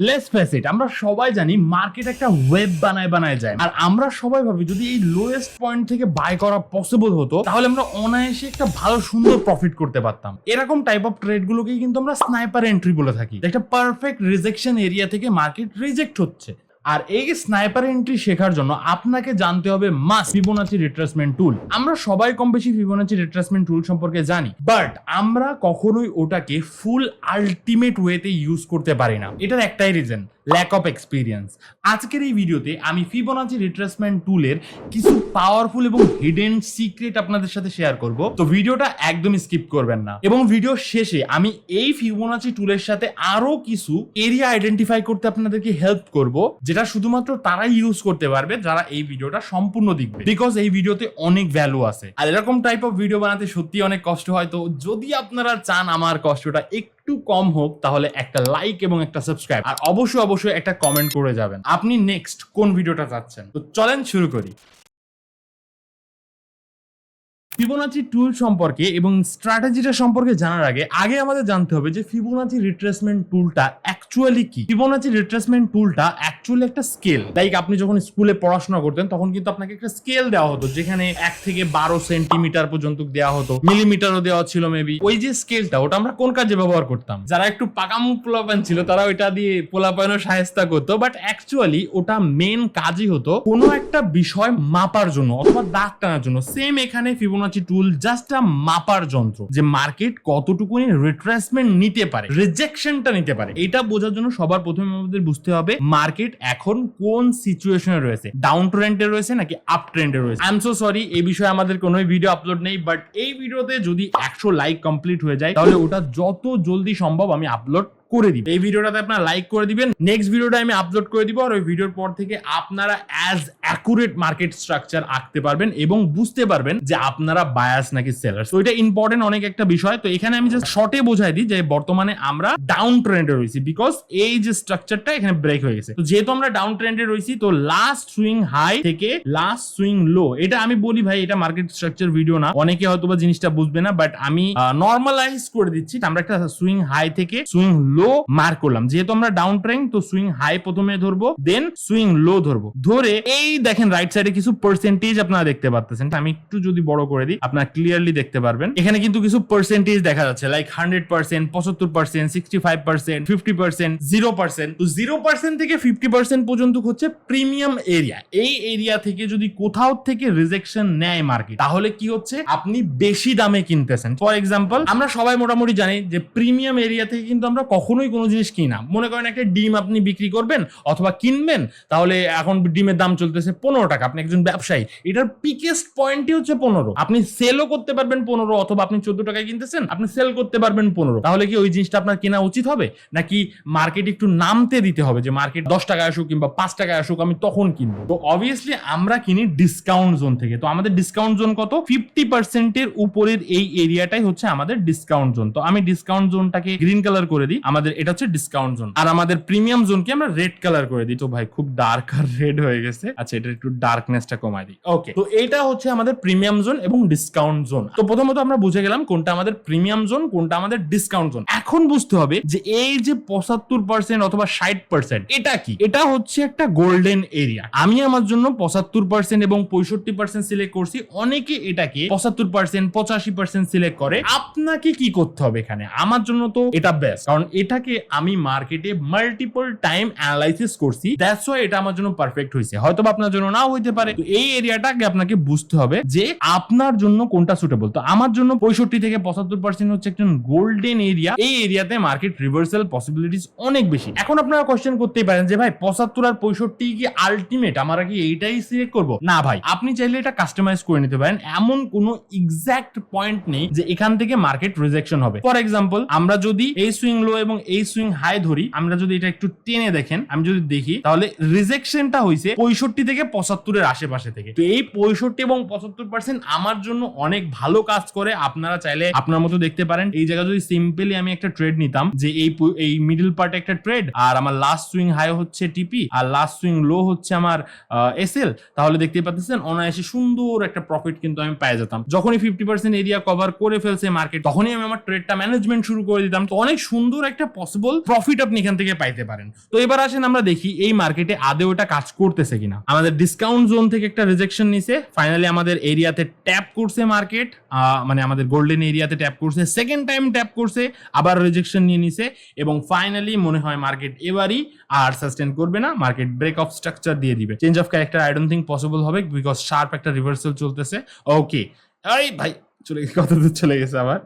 Less ফেসিট আমরা সবাই জানি মার্কেট একটা ওয়েব বানায় বানায় যায়। আর আমরা সবাই ভাবি, যদি এই লোয়েস্ট পয়েন্ট থেকে বাই করা পসিবল হতো, তাহলে আমরা অনায়াসে একটা ভালো, সুন্দর প্রফিট করতে পারতাম। এরকম টাইপ অফ ট্রেড গুলোকেই কিন্তু আমরা স্নাইপার এন্ট্রি বলে থাকি। একটা পারফেক্ট রিজেকশন এরিয়া থেকে মার্কেট রিজেক্ট হচ্ছে। আর এই স্নাইপার এন্ট্রি শেখার জন্য আপনাকে জানতে হবে মাস ফিবোনাচি রিট্রেসমেন্ট টুল আমরা সবাই কম বেশি ফিবোনাচি রিট্রেসমেন্ট টুল সম্পর্কে জানি বাট আমরা কখনোই ওটাকে ফুল আলটিমেট ওয়েতে ইউজ করতে পারি না। এটার একটাই রিজন ল্যাক অফ এক্সপিরিয়েন্স আজকের এই ভিডিওতে আমি ফিবোনাচি রিট্রেসমেন্ট টুলের কিছু পাওয়ারফুল এবং হিডেন সিক্রেট আপনাদের সাথে শেয়ার করব। তো ভিডিওটা একদমই স্কিপ করবেন না। এবং ভিডিও শেষে আমি এই ফিবোনাচি টুলের সাথে আরও কিছু এরিয়া আইডেন্টিফাই করতে আপনাদেরকে হেল্প করব, যেটা শুধুমাত্র তারাই ইউজ করতে পারবে, যারা এই ভিডিওটা সম্পূর্ণ দেখবে। বিকজ এই ভিডিওতে অনেক ভ্যালু আছে। আর এরকম টাইপ অফ ভিডিও বানাতে সত্যি অনেক কষ্ট হয়। তো যদি আপনারা চান আমার কষ্টটা একটু কম হোক, তাহলে একটা লাইক এবং একটা সাবস্ক্রাইব আর অবশ্যই অবশ্যই একটা কমেন্ট করে যাবেন। আপনি নেক্সট কোন ভিডিওটা চাচ্ছেন? তো চলেন শুরু করি। ফিবোনাচি টুল সম্পর্কে এবং স্ট্র্যাটেজিটা সম্পর্কে জানার আগে আগে আমাদের জানতে হবে যে ফিবোনাচি রিট্রেসমেন্ট টুলটা অ্যাকচুয়ালি কি? ফিবোনাচি রিট্রেসমেন্ট টুলটা অ্যাকচুয়ালি একটা স্কেল লাইক আপনি যখন স্কুলে পড়াশোনা করতেন, তখন কিন্তু আপনাকে একটা স্কেল দেওয়া হতো, যেখানে এক থেকে বারো সেন্টিমিটার পর্যন্ত দেওয়া হতো মিলিমিটারও দেওয়া ছিল মেবি ওই যে স্কেলটা ওটা আমরা কোন কাজে ব্যবহার করতাম? যারা একটু পাকামু পোলাপান ছিল, তারা ওইটা দিয়ে পোলাপানও সাহেস্তা করতো বাট অ্যাকচুয়ালি ওটা মেন কাজই হতো কোনো একটা বিষয় মাপার জন্য অথবা দাগ টানার জন্য। সেম এখানে ফিবোনাচি টুল জাস্ট আ মাপার যন্ত্র, যে মার্কেট কতটুকুনি রিট্রেসমেন্ট নিতে পারে রিজেকশনটা নিতে পারে। এটা বোঝার জন্য সবার প্রথমে আমাদের বুঝতে হবে মার্কেট এখন কোন সিচুয়েশনে রয়েছে। ডাউন ট্রেন্ডে রয়েছে নাকি আপ ট্রেন্ডে রয়েছে? আই এম সো সরি এই বিষয়ে আমাদের কোনো ভিডিও আপলোড নেই বাট এই ভিডিওতে যদি একশো লাইক কমপ্লিট হয়ে যায়, তাহলে ওটা যত জলদি সম্ভব আমি আপলোড করে দিব এই ভিডিওটাতে আপনারা লাইক করে দিবেন। নেক্সট ভিডিওটা আমি আপলোড করে দিব আর ওই ভিডিওর পর থেকে আপনারা অ্যাজ অ্যাকুরেট মার্কেট স্ট্রাকচার আঁকতে পারবেন এবং বুঝতে পারবেন যে আপনারা বায়াস নাকি সেলার তো এটা ইম্পর্টেন্ট অনেক একটা বিষয়। তো এখানে আমি জাস্ট শর্টে বোঝাই দিই যে বর্তমানে আমরা ডাউন ট্রেন্ডে রয়েছি বিকজ এই যে স্ট্রাকচারটা এখানে ব্রেক হয়ে গেছে। তো যেহেতু আমরা ডাউন ট্রেন্ডে রয়েছি, তো লাস্ট সুইং হাই থেকে লাস্ট সুইং লো এটা আমি বলি ভাই, এটা মার্কেট স্ট্রাকচার ভিডিও না। অনেকে হয়তো বা জিনিসটা বুঝবে না বাট আমি নর্মালাইজ করে দিচ্ছি। আমরা একটা সুইং হাই থেকে সুইং লো মার্ক করলাম। যেহেতু আমরা ডাউন ট্রেন তো সুইং হাই প্রথমে ধরবো দেন সুইং লো ধরবো। ধরে এই দেখেন রাইট সাইডে কিছু পার্সেন্টেজ আপনারা দেখতে পাচ্ছেন আমি একটু যদি বড় করে দিই, আপনারা ক্লিয়ারলি দেখতে পারবেন। এখানে কিন্তু কিছু পার্সেন্টেজ দেখা যাচ্ছে লাইক হান্ড্রেড পার্সেন্ট পঁচাত্তর percent sixty five percent fifty percent zero percent তো জিরো পার্সেন্ট থেকে ফিফটি পার্সেন্ট পর্যন্ত হচ্ছে প্রিমিয়াম এরিয়া এই এরিয়া থেকে যদি কোথাও থেকে রিজেকশন নেয় মার্কেট তাহলে কি হচ্ছে? আপনি বেশি দামে কিনতেছেন। ফর এক্সাম্পল আমরা সবাই মোটামুটি জানি যে প্রিমিয়াম এরিয়া থেকে কিন্তু আমরা কখনোই কোনো জিনিস কিনি মনে করেন একটা ডিম আপনি বিক্রি করবেন অথবা কিনবেন, তাহলে এখন ডিমের দাম চলতেছে পনেরো টাকা। আপনি একজন ব্যবসায়ী, এটার পিকেস্ট পয়েন্টই হচ্ছে পনেরো। আপনি সেলও করতে পারবেন পনেরো অথবা আপনি চোদ্দ টাকায় কিনতেছেন, আপনি সেল করতে পারবেন পনেরো। তাহলে কি ওই জিনিসটা আপনার কেনা উচিত হবে? নাকি মার্কেট একটু নামতে দিতে হবে যে মার্কেট দশ টাকায় আসুক কিংবা পাঁচ টাকায় আসুক, আমি তখন কিনবো? তো অবভিয়াসলি আমরা কিনি ডিসকাউন্ট জোন থেকে। তো আমাদের ডিসকাউন্ট জোন কত? ফিফটি পার্সেন্টের উপরের এই এরিয়াটাই হচ্ছে আমাদের ডিসকাউন্ট জোন তো আমি ডিসকাউন্ট জোনটাকে গ্রিন কালার করে দিই। আমাদের, এটা হচ্ছে ডিসকাউন্ট জোন আর আমাদের প্রিমিয়াম জোনকে আমরা রেড কালার করে দিই। তো ভাই, খুব ডার্ক আর রেড হয়ে গেছে। আচ্ছা এটা একটু ডার্কনেসটা কমাই দিই। ওকে তো এটা হচ্ছে আমাদের প্রিমিয়াম জোন এবং ডিসকাউন্ট জোন তো প্রথমত আমরা বুঝে গেলাম কোনটা আমাদের প্রিমিয়াম জোন কোনটা আমাদের ডিসকাউন্ট জোন এখন বুঝতে হবে যে এই যে পঁচাত্তর পার্সেন্ট অথবা ষাট পার্সেন্ট এটা কি? এটা হচ্ছে একটা গোল্ডেন এরিয়া আমি আমার জন্য পঁচাত্তর পার্সেন্ট এবং পঁয়ষট্টি পার্সেন্ট সিলেক্ট করছি। অনেকে এটাকে পঁচাত্তর পার্সেন্ট পঁচাশি পার্সেন্ট সিলেক্ট করে। আপনাকে কি করতে হবে এখানে? আমার জন্য তো এটা বেস্ট কারণ এটাকে আমি মার্কেটে মাল্টিপল টাইম অ্যানালাইসিস করছি। দ্যাটস ওয়াই এটা আমার জন্য পারফেক্ট হয়েছে। হয়তো আপনার জন্য নাও হইতে পারে। তো এই এরিয়াটাকে আপনাকে বুঝতে হবে যে আপনার জন্য কোনটা সুটেবল তো আমার জন্য পঁয়ষট্টি থেকে পঁচাত্তর পার্সেন্ট হচ্ছে একজন গোল্ডেন এরিয়া এই এরিয়াতে মার্কেট রিভার্সাল পসিবিলিটিস অনেক বেশি। এখন আপনারা কোশ্চেন করতেই পারেন যে ভাই, পঁচাত্তর আর পঁয়ষট্টি কি আলটিমেট আমরা কি এইটাই সিলেক্ট করব? না ভাই। আপনি চাইলে এটা কাস্টমাইজ করে নিতে পারেন। এমন কোনো এক্সাক্ট পয়েন্ট নেই যে এখান থেকে মার্কেট রিজেকশন হবে। ফর এক্সাম্পল আমরা যদি এই সুইং লো এবং এই সুইং হাই ধরি, আমরা যদি এটা একটু টেনে দেখেন, আমি যদি দেখি, তাহলে রিজেকশনটা হয়েছে পঁয়ষট্টি থেকে পঁচাত্তরের আশেপাশে থেকে। তো এই পঁয়ষট্টি এবং পঁচাত্তর পার্সেন্ট আমার জন্য অনেক ভালো কাজ করে। আপনারা চাইলে আপনার মতো দেখতে পারেন। এই জায়গায় যদি সিম্পলি আমি একটা ট্রেড নিতাম, যে এই এই মিডল পার্টে একটা ট্রেড আর আমার লাস্ট সুইং হাই হচ্ছে টিপি আর লাস্ট সুইং লো হচ্ছে আমার এসএল তাহলে দেখতে পাচ্ছেন অনায়াসে সুন্দর একটা প্রফিট কিন্তু আমি পেয়ে যেতাম। যখনই ফিফটি পার্সেন্ট এরিয়া কভার করে ফেলছে মার্কেট তখনই আমি আমার ট্রেডটা ম্যানেজমেন্ট শুরু করে দিতাম। তো অনেক সুন্দর একটা একটা পসিবল প্রফিট আপনি এখান থেকে পাইতে পারেন। তো এবার আসেন আমরা দেখি এই মার্কেটে আদেও এটা কাজ করতেছে কিনা। আমাদের ডিসকাউন্ট জোন থেকে একটা রিজেকশন নিছে। ফাইনালি আমাদের এরিয়াতে ট্যাপ করছে মার্কেট মানে আমাদের গোল্ডেন এরিয়াতে ট্যাপ করছে। সেকেন্ড টাইম ট্যাপ করছে, আবার রিজেকশন নিয়ে নিছে এবং ফাইনালি মনে হয় মার্কেট এবারই আর সাস্টেন করবে না। মার্কেট ব্রেক অফ স্ট্রাকচার দিয়ে দিবে। Change of character I don't think possible হবে বিকজ শার্প একটা রিভার্সাল চলতেছে। ওকে এই ভাই, চলে কত দূর চলে গেছে আবার।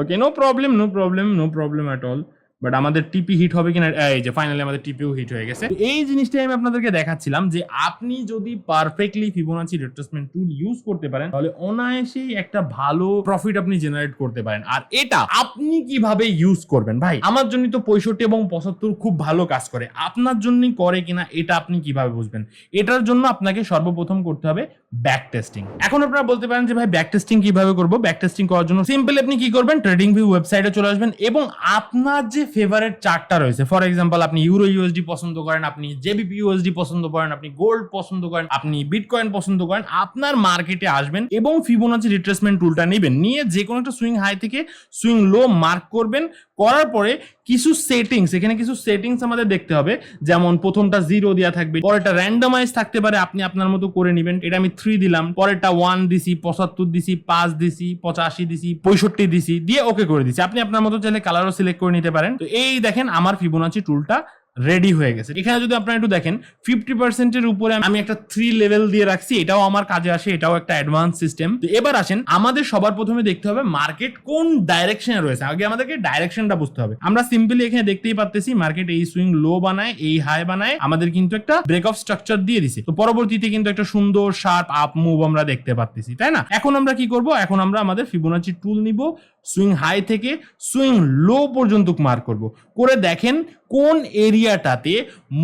Okay no problem no problem no problem at all but আমাদের টিপি হিট হবে কিনা, এই যে ফাইনালি আমাদের টিপিও হিট হয়ে গেছে। এই জিনিসটাই আমি আপনাদেরকে দেখাচ্ছিলাম যে আপনি যদি perfectly Fibonacci retracement tool use করতে পারেন, তাহলে অনায়াসেই একটা ভালো প্রফিট আপনি জেনারেট করতে পারেন। আর এটা আপনি কীভাবে ইউজ করবেন? ভাই, আমার জন্য তো পঁয়ষট্টি এবং পঁচাত্তর খুব ভালো কাজ করে। আপনার জন্যই করে কিনা, এটা আপনি কীভাবে বুঝবেন? এটার জন্য আপনাকে সর্বপ্রথম করতে হবে ব্যাক টেস্টিং এখন আপনারা বলতে পারেন যে ভাই ব্যাক টেস্টিং কীভাবে করব? ব্যাক টেস্টিং করার জন্য সিম্পল আপনি কি করবেন? ট্রেডিং ভিউ ওয়েবসাইটে চলে আসবেন এবং আপনার যে ফেভারিট চার্টটা রয়েছে ফর এক্সাম্পল আপনি ইউরো ইউএসডি পছন্দ করেন, আপনি জেবিপি ইউএসডি পছন্দ করেন, আপনি গোল্ড পছন্দ করেন, আপনি বিটকয়েন পছন্দ করেন, আপনার মার্কেটে আসবেন এবং ফিবোনাচি রিট্রেসমেন্ট টুলটা নেবেন। নিয়ে যে কোনো একটা সুইং হাই থেকে সুইং লো মার্ক করবেন। করার পরে কিছু সেটিংস এখানে কিছু সেটিংস আমাদের দেখতে হবে। যেমন প্রথমটা জিরো দেওয়া থাকবে, পরেরটা র্যান্ডমাইজ থাকতে পারে, আপনি আপনার মতো করে নেবেন। এটা আমি থ্রি দিলাম, পরেরটা ওয়ান দিছি, পঁচাত্তর দিছি, পাঁচ দিছি, পঁচাশি দিছি, পঁয়ষট্টি দিছি, দিয়ে ওকে করে দিছি। আপনি আপনার মতো চাইলে কালারও সিলেক্ট করে নিতে পারেন। তো এই দেখেন আমার ফিবোনাচি টুলটা রেডি হয়ে গেছে। এখানে যদি আপনারা একটু দেখেন ফিফটি পার্সেন্টের উপরে আমি একটা থ্রি লেভেল দিয়ে রাখছি, এটাও আমার কাজে আসে, এটাও একটা অ্যাডভান্স সিস্টেম তো এবার আসেন, আমাদের সবার প্রথমে দেখতে হবে মার্কেট কোন ডাইরেকশনে রয়েছে। আগে আমাদেরকে ডাইরেকশনটা বুঝতে হবে। আমরা সিম্পলি এখানে দেখতেই পাচ্তেছি মার্কেট এই সুইং লো বানায়, এই হাই বানায়, আমাদের কিন্তু একটা ব্রেক অফ স্ট্রাকচার দিয়ে দিছে। তো পরবর্তীতে কিন্তু একটা সুন্দর শার্প আপ মুভ আমরা দেখতে পাচ্তেছি তাই না? এখন আমরা কি করব? এখন আমরা আমাদের ফিবোনাচি টুল নিব। সুইং হাই থেকে সুইং লো পর্যন্ত মার্ক করব। করে দেখেন কোন এরিয়াটাতে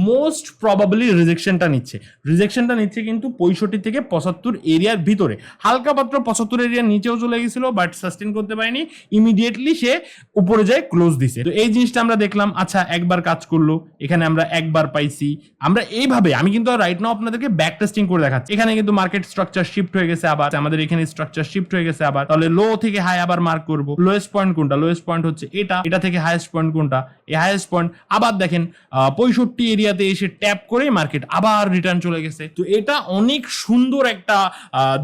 মোস্ট প্রবাবলি রিজেকশনটা নিচ্ছে। রিজেকশনটা নিচ্ছে কিন্তু পঁয়ষট্টি থেকে পঁচাত্তর এরিয়ার ভিতরে। হালকা পাত্র পঁচাত্তর এরিয়ার নিচেও চলে গেছিল বাট সাস্টেন করতে পারেনি। ইমিডিয়েটলি সে উপরে যায় ক্লোজ দিছে। তো এই জিনিসটা আমরা দেখলাম আচ্ছা একবার কাজ করল, এখানে আমরা একবার পাইছি। আমরা এইভাবে, আমি কিন্তু রাইট নাও আপনাদেরকে ব্যাক টেস্টিং করে দেখাচ্ছি। এখানে কিন্তু মার্কেট স্ট্রাকচার শিফট হয়ে গেছে আবার, আমাদের এখানে স্ট্রাকচার শিফট হয়ে গেছে আবার। তাহলে লো থেকে হাই আবার মার্ক করব। লোয়েস্ট পয়েন্ট কোনটা? লোয়েস্ট পয়েন্ট হচ্ছে এটা। এটা থেকে হাইয়েস্ট পয়েন্ট কোনটা? এই হাইয়েস্ট পয়েন্ট আবার দেখেন পঁয়ষট্টি এরিয়াতে এসে ট্যাপ করে মার্কেট আবার রিটার্ন চলে গেছে। তো এটা অনেক সুন্দর একটা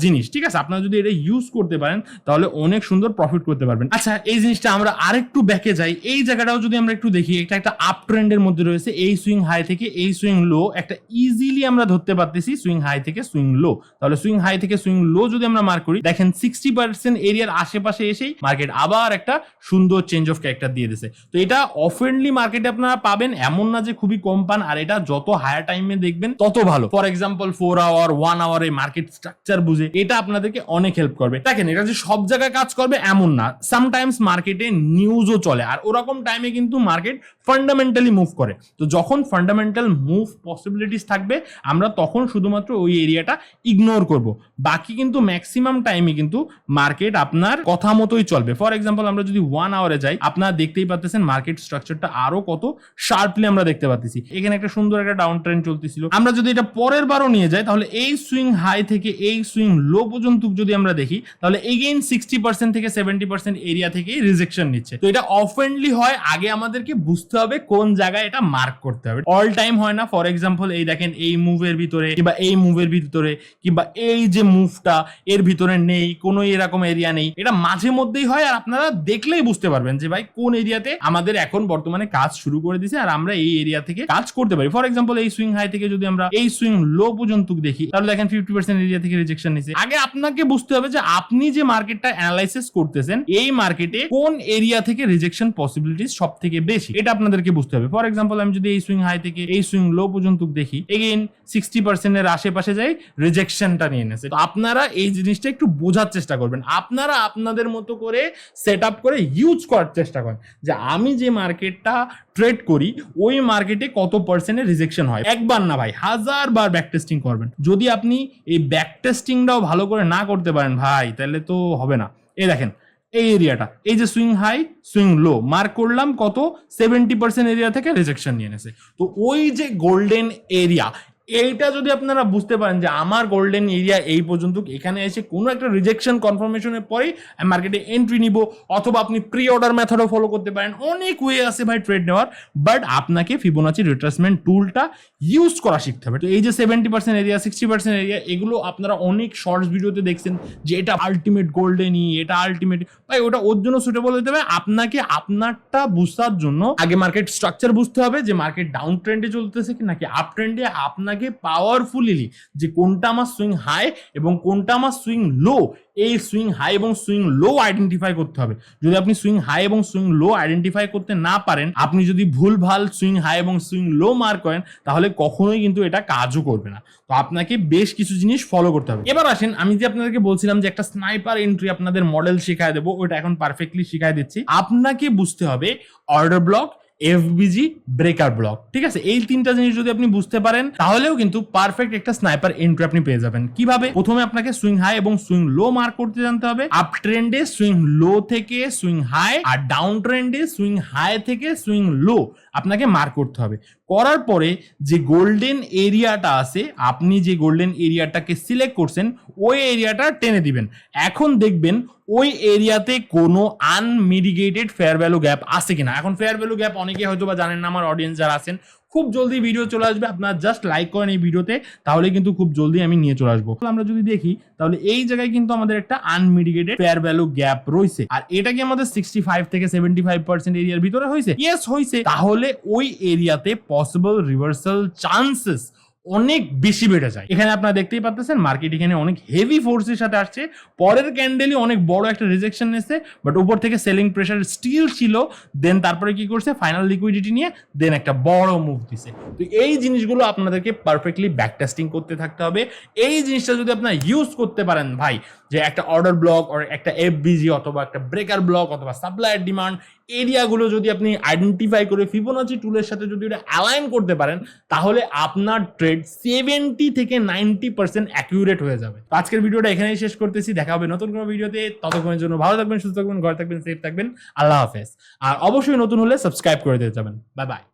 জিনিস, ঠিক আছে? আপনারা যদি এটা ইউজ করতে পারেন, তাহলে অনেক সুন্দর প্রফিট করতে পারবেন। আচ্ছা এই জিনিসটা আমরা আরেকটু ব্যাকে যাই। এই জায়গাটাও যদি আমরা একটু দেখি, এটা একটা আপ ট্রেন্ডের মধ্যে রয়েছে। এই সুইং হাই থেকে এই সুইং লো একটা ইজিলি আমরা ধরতে পারতেছি সুইং হাই থেকে সুইং লো তাহলে সুইং হাই থেকে সুইং লো যদি আমরা মার্ক করি, দেখেন সিক্সটি পার্সেন্ট এরিয়ার আশেপাশে এসেই মার্কেট আবার একটা সুন্দর চেঞ্জ অফ ক্যারেক্টার দিয়ে দিছে। তো এটা অফেন্ডলি মার্কেটে আপনারা পাবেন, এমন না যে খুবই কম পান, আর এটা যত হায়ার টাইমে দেখবেন, তত ভালো। For example four hour one আওয়ারে market structure বুঝে, এটা আপনাদেরকে অনেক হেল্প করবে। দেখেন, এটা যে সব জায়গায় কাজ করবে, এমন না। সামটাইমস মার্কেটে নিউজও চলে, আর ওরকম টাইমে কিন্তু মার্কেট ফান্ডামেন্টালি মুভ করে। তো যখন ফান্ডামেন্টাল মুভ পসিবিলিটিস থাকবে, আমরা তখন শুধুমাত্র ওই এরিয়াটা ইগনোর করব। বাকি কিন্তু ম্যাক্সিমাম টাইমে কিন্তু মার্কেট আপনার কথা মতোই চলবে। ফর এক্সাম্পল আমরা যদি ওয়ান আওয়ারে যাই, আপনারা দেখতেই পাচ্ছেন মার্কেট স্ট্রাকচারটা আরও কত শার্পলি আমরা দেখতে পাচ্ছি এখানে একটা সুন্দর একটা ডাউন ট্রেন্ড চলতেছিল। আমরা যদি এটা পরের বারও নিয়ে যাই, তাহলে এই সুইং হাই থেকে এই সুইং লো পর্যন্ত যদি আমরা দেখি, তাহলে এগেইন সিক্সটি পার্সেন্ট থেকে সেভেন্টি পার্সেন্ট এরিয়া থেকে রিজেকশন নিচ্ছে। তো এটা অফেন্ডলি হয়, আগে আমাদেরকে বুঝতে হবে কোন জায়গায় এটা মার্ক করতে হবে। অল টাইম হয় না ফর এক্সাম্পল এই দেখেন এই মুভের ভিতরে, কিংবা এই মুভের ভিতরে, কিংবা এই যে মুভটা এর ভিতরে নেই, কোনো এরকম এরিয়া নেই। এটা মাঝে মধ্যেই হয় আর আপনারা দেখলেই বুঝতে পারবেন যে, ভাই, কোন এরিয়াতে আমাদের এখন বর্তমানে কাজ শুরু করে দিছে আর আমরা এই এরিয়া থেকে কাজ করতে পারি। ফর এক্সাম্পল এই সুইং হাই থেকে যদি আমরা এই সুইং লো পর্যন্ত দেখি, তাহলে দেখেন ফিফটি পার্সেন্ট এরিয়া থেকে রিজেকশন নিচ্ছে আগে আপনাকে বুঝতে হবে যে, আপনি যে মার্কেটটা অ্যানালাইসিস করতেছেন, এই মার্কেটে কোন এরিয়া থেকে রিজেকশন পসিবিলিটিস সব থেকে বেশি? এটা আপনাদেরকে বুঝতে হবে। ফর এক্সাম্পল আমি যদি এই সুইং হাই থেকে এই সুইং লো পর্যন্ত দেখি এগেইন সিক্সটি পার্সেন্টের আশেপাশে যাই রিজেকশনটা নিয়ে নেছে। তো আপনারা এই জিনিসটা একটু বোঝার চেষ্টা করবেন। আপনারা আপনাদের মতো করে সেট আপ করে ইউজ করার চেষ্টা করেন। যে আমি যে মার্কেটটা ট্রেড করি, ওই মার্কেটে কত পার্সেন্টের রিজেকশন হয়? একবার না ভাই, হাজার বার ব্যাক টেস্টিং করবেন। যদি আপনি এই ব্যাক টেস্টিংটাও ভালো করে না করতে পারেন ভাই, তাহলে তো হবে না। এই দেখেন, এই এরিয়াটা এই যে swing high swing low mark করলাম কত? সেভেন্টি পার্সেন্ট এরিয়া থেকে রিজেকশন নিয়ে এনেছে তো ওই যে গোল্ডেন এরিয়া এইটা যদি আপনারা বুঝতে পারেন যে আমার গোল্ডেন এরিয়া এই পর্যন্ত, এখানে এসে কোনো একটা রিজেকশন কনফার্মেশনের পরেই আমি মার্কেটে এন্ট্রি নিব, অথবা আপনি প্রি অর্ডার মেথডও ফলো করতে পারেন। অনেক ওয়ে আছে ভাই ট্রেড নেওয়ার বাট আপনাকে ফিবোনাচি রিট্রেসমেন্ট টুলটা ইউজ করা শিখতে হবে। তো এই যে seventy percent area sixty percent area এগুলো আপনারা অনেক শর্টস ভিডিওতে দেখছেন যে এটা আলটিমেট গোল্ডেনই এটা আলটিমেট ভাই ওটা ওর জন্য সুটেবল হতে হবে। আপনাকে আপনারটা বুঝার জন্য আগে মার্কেট স্ট্রাকচার বুঝতে হবে যে মার্কেট ডাউন ট্রেন্ডে চলতেছে কি নাকি আপ ট্রেন্ডে আপনাকে পাওয়ারফুলি যে কোনটা আমার সুইং হাই এবং কোনটা আমার সুইং লো এই সুইং হাই এবং সুইং লো আইডেন্টিফাই করতে হবে। যদি আপনি সুইং হাই এবং সুইং লো আইডেন্টিফাই করতে না পারেন, আপনি যদি ভুল ভালো সুইং হাই এবং সুইং লো মার্ক করেন, তাহলে কখনোই কিন্তু এটা কাজও করবে না। তো আপনাকে বেশ কিছু জিনিস ফলো করতে হবে। এবার আসেন, আমি যে আপনাদেরকে বলছিলাম যে একটা স্নাইপার এন্ট্রি আপনাদের মডেল শেখায় দেবো, ওটা এখন পারফেক্টলি শিখাই দিচ্ছি। আপনাকে বুঝতে হবে order block FBG breaker block ঠিক আছে? এই তিনটা জিনিস যদি আপনি বুঝতে পারেন, তাহলেও কিন্তু পারফেক্ট একটা স্নাইপার এন্ট্রি আপনি পেয়ে যাবেন। কীভাবে? প্রথমে আপনাকে সুইং হাই এবং সুইং লো মার্ক করতে জানতে হবে। আপ ট্রেন্ডে সুইং লো থেকে সুইং হাই আর ডাউন ট্রেন্ডে সুইং হাই থেকে সুইং লো আপনাকে মার্ক করতে হবে। করার পরে যে গোল্ডেন এরিয়াটা আছে, আপনি যে গোল্ডেন এরিয়াটাকে সিলেক্ট করছেন, ওই এরিয়াটা টেনে দিবেন। এখন দেখবেন ওই এরিয়াতে কোনো আনমিডিগেটেড ফেয়ার ভ্যালু গ্যাপ আছে কিনা। এখন ফেয়ার ভ্যালু গ্যাপ অনেকে হয়তো বা জানেন না, আমার অডিয়েন্স যারা আছেন খুব জলদি ভিডিও চলে আসবে। আপনার জাস্ট লাইক করেন এই ভিডিওতে তাহলে কিন্তু খুব জলদি আমি নিয়ে চলে আসব। আমরা যদি দেখি, তাহলে এই জায়গায় কিন্তু আমাদের একটা আনমিডিকেটেড ফেয়ার ভ্যালু গ্যাপ রয়েছে। আর এটা কি আমাদের সিক্সটি ফাইভ থেকে সেভেন্টি ফাইভ পার্সেন্ট এরিয়ার ভিতরে হয়েছে? ইয়েস হয়েছে। তাহলে ওই এরিয়াতে পসিবল রিভার্সাল চান্সেস অনেক বেশি বেড়ে যায়। এখানে আপনারা দেখতেই পাচ্ছেন মার্কেট এখানে অনেক হেভি ফোর্সের সাথে আসছে। পরের ক্যান্ডেলই অনেক বড় একটা রিজেকশন এসেছে বাট উপর থেকে সেলিং প্রেশার স্টিল ছিল দেন তারপরে কি করছে? ফাইনাল লিকুইডিটি নিয়ে দেন একটা বড় মুভ দিছে। তো এই জিনিসগুলো আপনাদেরকে পারফেক্টলি ব্যাক টেস্টিং করতে থাকতে হবে। এই জিনিসটা যদি আপনারা ইউজ করতে পারেন ভাই, যে একটা অর্ডার ব্লক আর একটা এফবিজি অথবা একটা ব্রেকার ব্লক অথবা সাপ্লাইয়ের ডিমান্ড এরিয়াগুলো যদি আপনি আইডেন্টিফাই করে ফিবোনাচি টুলের সাথে যদি ওটা অ্যালাইন করতে পারেন, তাহলে আপনার ট্রেড সেভেন্টি থেকে নাইনটি পার্সেন্ট অ্যাকিউরেট হয়ে যাবে। আজকের ভিডিওটা এখানেই শেষ করতেছি। দেখা হবে নতুন কোনো ভিডিওতে। ততক্ষণের জন্য ভালো থাকবেন, সুস্থ থাকবেন, ঘরে থাকবেন সেফ থাকবেন। আল্লাহ হাফেজ। আর অবশ্যই নতুন হলে সাবস্ক্রাইব করে দিতে যাবেন। Bye bye